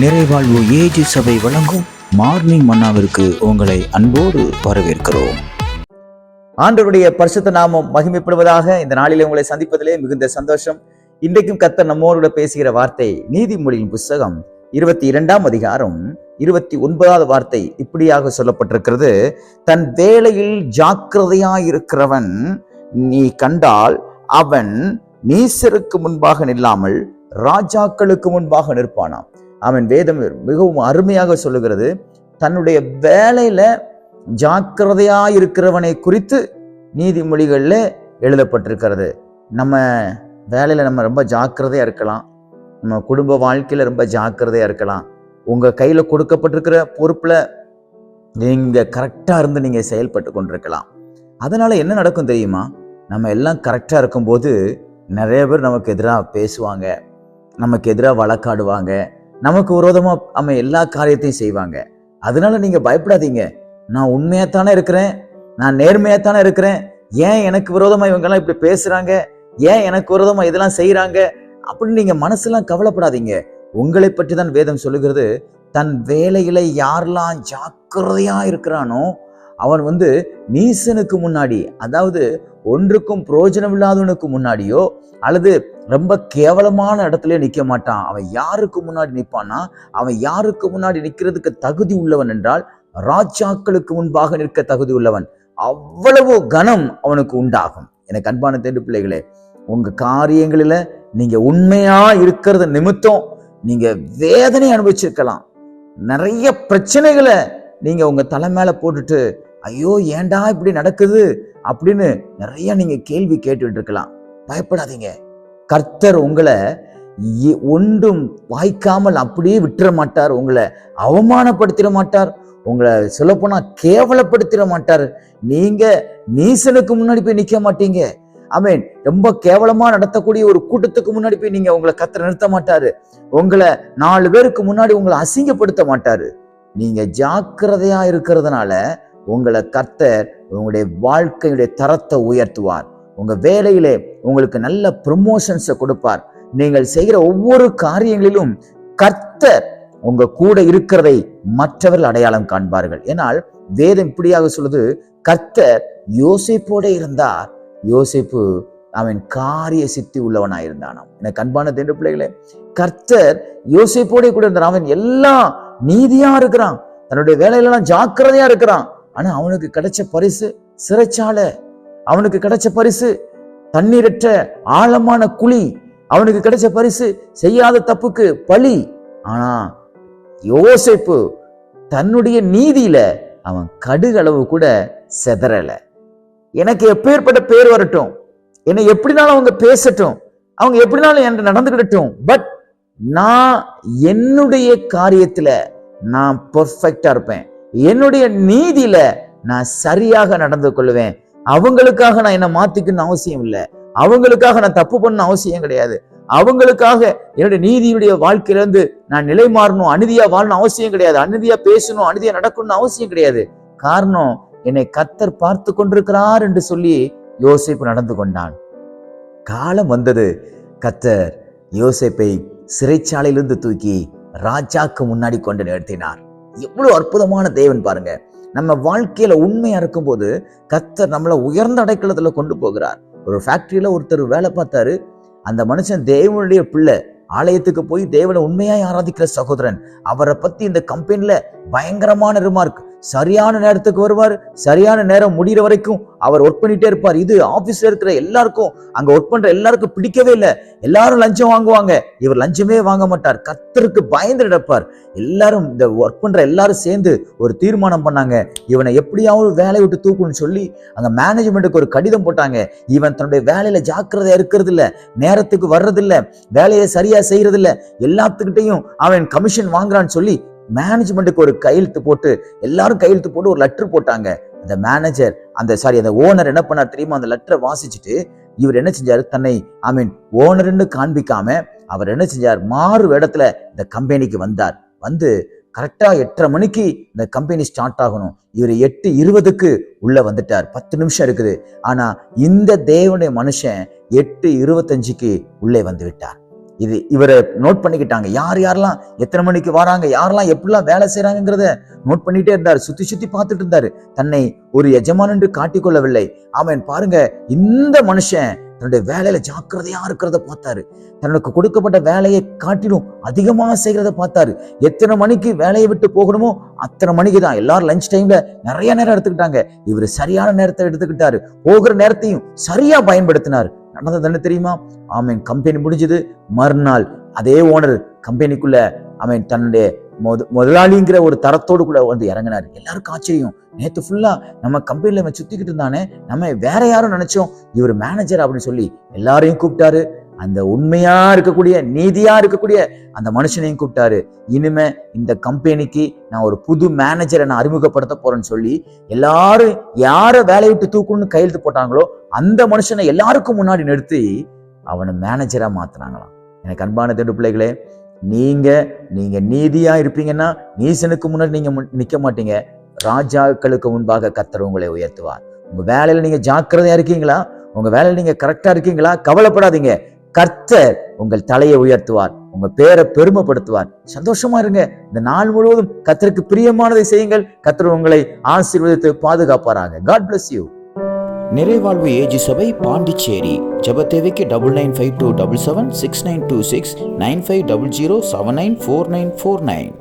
நிறைவாழ்வு AG சபை வழங்கும் morning மன்னாவிற்கு உங்களை அன்போடு வரவேற்கிறோம். ஆண்டவருடைய பரிசுத்த நாமம் மகிமைப்படுவதாக இந்த நாளில் உங்களை சந்திப்பதிலே மிகுந்த சந்தோஷம். இன்றைக்கும் கத்த நம்மோடு பேசுகிற வார்த்தை நீதிமொழியின் புஸ்தகம் இருபத்தி இரண்டாம் அதிகாரம் இருபத்தி ஒன்பதாவது வார்த்தை இப்படியாக சொல்லப்பட்டிருக்கிறது. தன் வேலையில் ஜாக்கிரதையாயிருக்கிறவன் நீ கண்டால் அவன் நீசருக்கு முன்பாக நில்லாமல் ராஜாக்களுக்கு முன்பாக நிற்பானாம். அவன் வேதம் மிகவும் அருமையாக சொல்லுகிறது. தன்னுடைய வேலையில ஜாக்கிரதையா இருக்கிறவனை குறித்து நீதிமொழிகளில் எழுதப்பட்டிருக்கிறது. நம்ம வேலையில் நம்ம ரொம்ப ஜாக்கிரதையாக இருக்கலாம். நம்ம குடும்ப வாழ்க்கையில் ரொம்ப ஜாக்கிரதையாக இருக்கலாம். உங்கள் கையில் கொடுக்கப்பட்டிருக்கிற பொறுப்பில் நீங்கள் கரெக்டாக இருந்து நீங்கள் செயல்பட்டு கொண்டிருக்கலாம். அதனால் என்ன நடக்கும் தெரியுமா? நம்ம எல்லாம் கரெக்டாக இருக்கும்போது நிறைய பேர் நமக்கு எதிராக பேசுவாங்க. நமக்கு எதிராக வழக்காடுவாங்க. நமக்கு விரோதமாக நம்ம எல்லா காரியத்தையும் செய்வாங்க. அதனால நீங்கள் பயப்படாதீங்க. நான் உண்மையாக தானே இருக்கிறேன். நான் நேர்மையாக தானே இருக்கிறேன். ஏன் எனக்கு விரோதமாக இவங்கெல்லாம் இப்படி பேசுகிறாங்க ஏன் எனக்கு விரோதமாக இதெல்லாம் செய்கிறாங்க அப்படின்னு நீங்கள் மனசுலாம் கவலைப்படாதீங்க. உங்களை பற்றி தான் வேதம் சொல்லுகிறது. தன் வேலையில யாரெல்லாம் ஜாக்கிரதையாக இருக்கிறானோ அவன் வந்து நீசனுக்கு முன்னாடி அதாவது ஒன்றுக்கும் பிரயோஜனம் இல்லாதவனுக்கு முன்னாடியோ அல்லது ரொம்ப கேவலமான இடத்துல நிற்க மாட்டான். அவன் யாருக்கு முன்னாடி நிற்பான்னா அவன் யாருக்கு முன்னாடி நிற்கிறதுக்கு தகுதி உள்ளவன் என்றால் ராஜாக்களுக்கு முன்பாக நிற்க தகுதி உள்ளவன். அவ்வளவு கனம் அவனுக்கு உண்டாகும். எனக்கு அன்பான தேடு பிள்ளைகளே உங்க காரியங்களில நீங்க உண்மையா இருக்கிறது நிமித்தம் நீங்க வேதனை அனுபவிச்சிருக்கலாம். நிறைய பிரச்சனைகளை நீங்க உங்க தலை மேல போட்டுட்டு ஐயோ ஏன்டா இப்படி நடக்குது? அப்படின்னு நிறைய நீங்க கேள்வி கேட்டுட்டு இருக்கலாம். பயப்படாதீங்க. கர்த்தர் உங்களை ஒன்றும் வாய்க்காமல் அப்படியே விட்டுற மாட்டார் உங்களை அவமானப்படுத்திட மாட்டார். உங்களை சொல்லப்போனால் கேவலப்படுத்திட மாட்டார். நீங்கள் நீசனுக்கு முன்னாடி போய் நிற்க மாட்டீங்க. மீன் ரொம்ப கேவலமாக நடத்தக்கூடிய ஒரு கூட்டத்துக்கு முன்னாடி போய் நீங்கள் உங்களை கத்தர் நிறுத்த மாட்டார். உங்களை நாலு பேருக்கு முன்னாடி உங்களை அசிங்கப்படுத்த மாட்டார். நீங்கள் ஜாக்கிரதையாக இருக்கிறதுனால உங்களை கர்த்தர் உங்களுடைய வாழ்க்கையுடைய தரத்தை உயர்த்துவார். உங்க வேலையிலே உங்களுக்கு நல்ல ப்ரொமோஷன்ஸை கொடுப்பார். நீங்கள் செய்கிற ஒவ்வொரு காரியங்களிலும் கர்த்தர் உங்க கூட இருக்கிறதை மற்றவர்கள் அடையாளம் காண்பார்கள். ஏனால் வேதம் இப்படியாக சொல்லுது கர்த்தர் யோசிப்போட இருந்தார். யோசிப்பு அவன் காரிய சித்தி உள்ளவனாயிருந்தானாம். எனக்கு அன்பான தேண்டு பிள்ளைகளே கர்த்தர் யோசிப்போட கூட இருந்தார். அவன் எல்லாம் நீதியா இருக்கிறான். தன்னுடைய வேலையிலலாம் ஜாக்கிரதையா இருக்கிறான். ஆனா அவனுக்கு கிடைச்ச பரிசு சிறைச்சாலை. அவனுக்கு கிடைச்ச பரிசு. தண்ணீரற்ற ஆழமான குழி. அவனுக்கு கிடைச்ச பரிசு. செய்யாத தப்புக்கு பழி. ஆனா யோசேப்பு தன்னுடைய நீதியில அவன் கடுகளவு கூட செதறல. எனக்கு எப்பேற்பட்ட பேர் வரட்டும். என்னை எப்படினாலும் அவங்க பேசட்டும். அவங்க எப்படினாலும் என்கிட்ட நடந்துக்கிடட்டும். பட் நான் என்னுடைய காரியத்துல நான் பர்ஃபெக்டா இருப்பேன். என்னுடைய நீதியில நான் சரியாக நடந்து கொள்வேன். அவங்களுக்காக நான் என்னை மாத்திக்கணும்னு அவசியம் இல்லை. அவங்களுக்காக நான் தப்பு பண்ண அவசியம் கிடையாது. அவங்களுக்காக என்னுடைய நீதியுடைய வாழ்க்கையில இருந்து நான் நிலை மாறணும் அநீதியா வாழணும் அவசியம் கிடையாது. அநீதியா பேசணும் அநீதியா நடக்கணும்னு அவசியம் கிடையாது. காரணம் என்னை கத்தர் பார்த்து கொண்டிருக்கிறார் என்று சொல்லி யோசிப்பு நடந்து கொண்டான். காலம் வந்தது. கத்தர் யோசிப்பை சிறைச்சாலையிலிருந்து தூக்கி ராஜாக்கு முன்னாடி கொண்டு நிறுத்தினார். எவ்வளோ அற்புதமான தேவன் பாருங்க. நம்ம வாழ்க்கையில உண்மையா இருக்கும்போது கத்தர் நம்மளை உயர்ந்த அடைக்கலத்துல கொண்டு போகிறார். ஒரு ஃபேக்டரியில ஒருத்தர் வேலை பார்த்தாரு. அந்த மனுஷன் தேவனுடைய பிள்ளை. ஆலயத்துக்கு போய் தேவனை உண்மையாய் ஆராதிக்கிற சகோதரன். அவரை பத்தி இந்த கம்பெனில பயங்கரமான ரிமார்க் சரியான நேரத்துக்கு வருவார். சரியான நேரம் முடிகிற வரைக்கும் அவர் ஒர்க் பண்ணிட்டே இருப்பார். இது ஆபீஸ்ல இருக்கிற எல்லாருக்கும் அங்க ஒர்க் பண்ற எல்லாருக்கும் பிடிக்கவே இல்லை. எல்லாரும் லஞ்சம் வாங்குவாங்க. இவர் லஞ்சமே வாங்க மாட்டார். கத்தருக்கு பயந்து நடப்பார். எல்லாரும் இந்த ஒர்க் பண்ற எல்லாரும் சேர்ந்து ஒரு தீர்மானம் பண்ணாங்க. இவனை எப்படியாவது வேலையை விட்டு தூக்கணும்னு சொல்லி அங்க மேனேஜ்மெண்ட்டுக்கு ஒரு கடிதம் போட்டாங்க. இவன் தன்னுடைய வேலையில ஜாக்கிரதையா இருக்கிறது இல்ல நேரத்துக்கு வர்றதில்ல. வேலையை சரியா செய்யறதில்ல. எல்லாத்துக்கிட்டையும் அவன் கமிஷன் வாங்குறான்னு சொல்லி மேனேஜ்மெண்ட்டுக்கு ஒரு கையெழுத்து போட்டு எல்லாரும் கையெழுத்து போட்டு ஒரு லெட்டர் போட்டாங்க. அந்த மேனேஜர் அந்த சாரி அந்த ஓனர் என்ன பண்ணார் தெரியுமா? அந்த லெட்டரை வாசிச்சுட்டு இவர் என்ன செஞ்சார்? தன்னை ஐ மீன் ஓனர்னு காண்பிக்காம அவர் என்ன செஞ்சார்? மாறு இடத்துல இந்த கம்பெனிக்கு வந்தார். வந்து கரெக்டா எட்டரை மணிக்கு இந்த கம்பெனி ஸ்டார்ட் ஆகணும். இவர் எட்டு இருபதுக்கு உள்ள வந்துட்டார். பத்து நிமிஷம் இருக்குது. ஆனா இந்த தேவனுடைய மனுஷன் எட்டு இருபத்தஞ்சுக்கு உள்ளே வந்து விட்டார். இது இவரை நோட் பண்ணிக்கிட்டாங்க. யார் யாரெல்லாம் எத்தனை மணிக்கு வராங்க யாரெல்லாம் எப்படிலாம் வேலை செய்றாங்கங்கிறத நோட் பண்ணிட்டே இருந்தார். சுத்தி சுத்தி பார்த்துட்டு இருந்தாரு. தன்னை ஒரு எஜமான் என்று காட்டிக்கொள்ளவில்லை. அவன் பாருங்க இந்த மனுஷன் தன்னுடைய வேலையில ஜாக்கிரதையா இருக்கிறத பார்த்தாரு. தனக்கு கொடுக்கப்பட்ட வேலையை காட்டிலும் அதிகமாக செய்கிறத பார்த்தாரு. எத்தனை மணிக்கு வேலையை விட்டு போகணுமோ அத்தனை மணிக்கு தான். எல்லாரும் லஞ்ச் டைம்ல நிறைய நேரம் எடுத்துக்கிட்டாங்க. இவர் சரியான நேரத்தை எடுத்துக்கிட்டாரு. போகிற நேரத்தையும் சரியா பயன்படுத்தினார். நடந்தது என்ன தெரியுமா? அவன் கம்பெனி முடிஞ்சது. மறுநாள் அதே ஓனர் கம்பெனிக்குள்ள அவன் தன்னுடைய முத முதலாளிங்கிற ஒரு தரத்தோடு கூட வந்து இறங்கினார். எல்லாருக்கும் ஆச்சரியம். நேத்து ஃபுல்லா நம்ம கம்பெனியில் அவன் சுத்திக்கிட்டு இருந்தானே நம்ம வேற யாரும் நினைச்சோம் இவர் மேனேஜர் அப்படின்னு சொல்லி எல்லாரையும் கூப்பிட்டாரு. அந்த உண்மையா இருக்கக்கூடிய நீதியா இருக்கக்கூடிய அந்த மனுஷனையும் கூப்பிட்டாரு. இனிமே இந்த கம்பெனிக்கு நான் ஒரு புது மேனேஜரை நான் அறிமுகப்படுத்த போறேன்னு சொல்லி எல்லாரும் யாரை வேலையை விட்டு தூக்கணும்னு கையெழுத்து போட்டாங்களோ அந்த மனுஷனை எல்லாருக்கும் முன்னாடி நிறுத்தி அவனை மேனேஜரா மாத்தினாங்களாம். எனக்கு அன்பான திண்டு பிள்ளைகளே நீங்க நீங்க நீதியா இருப்பீங்கன்னா நீசனுக்கு முன்னாடி நீங்க முன்- நிக்க மாட்டீங்க. ராஜாக்களுக்கு முன்பாக கத்தர் உங்களை உயர்த்துவார். உங்க வேலையில நீங்க ஜாக்கிரதையா இருக்கீங்களா? உங்க வேலையில நீங்க கரெக்டா இருக்கீங்களா? கவலைப்படாதீங்க. கர்த்தர் உங்கள் தலையை உயர்த்துவார் உங்க பேரை பெருமைப்படுத்துவார். சந்தோஷமா இருங்க. இந்த நாள் முழுவதும் கத்தருக்கு பிரியமானதை செய்யுங்கள். கத்தர் உங்களை ஆசீர்வதித்து பாதுகாப்பாராக. காட் பிளஸ் யூ நிறைவாழ்வு ஏஜி சபை பாண்டிச்சேரி. ஜெப double nine five two double seven six nine two six nine five double zero seven nine four nine four nine